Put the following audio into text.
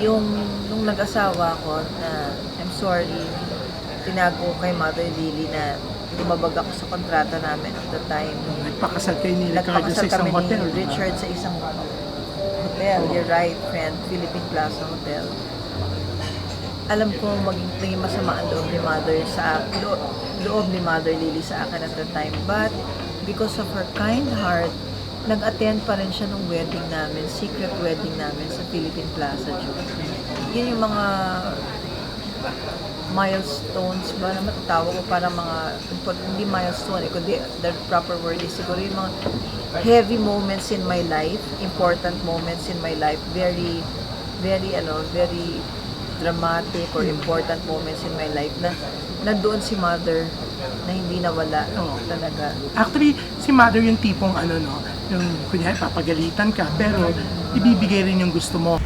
yung nung nag-asawa ko na I'm sorry, tinago kay Mother Lily na lumabag ako sa kontrata namin at the time. Nagpakasal kayo ni Ricardo sa isang hotel. ni? Richard sa isang hotel. You're right, friend. Philippine Plaza Hotel. Alam ko maging naging masama ang loob ni Mother sa loob, loob ni Mother Lily sa akin at the time. But because of her kind heart, nag-attend pa rin siya ng wedding namin, secret wedding namin sa Philippine Plaza June. Yun yung mga milestones ba na matatawag ko para mga hindi milestone eh, kundi the proper word is siguro yung mga heavy moments in my life, important moments in my life, very very ano, very dramatic or important moments in my life na nandoon si mother na hindi nawala Oo. talaga. Actually, si mother yung tipong ano no, yung kunyari papagalitan ka, pero ibibigay rin yung gusto mo.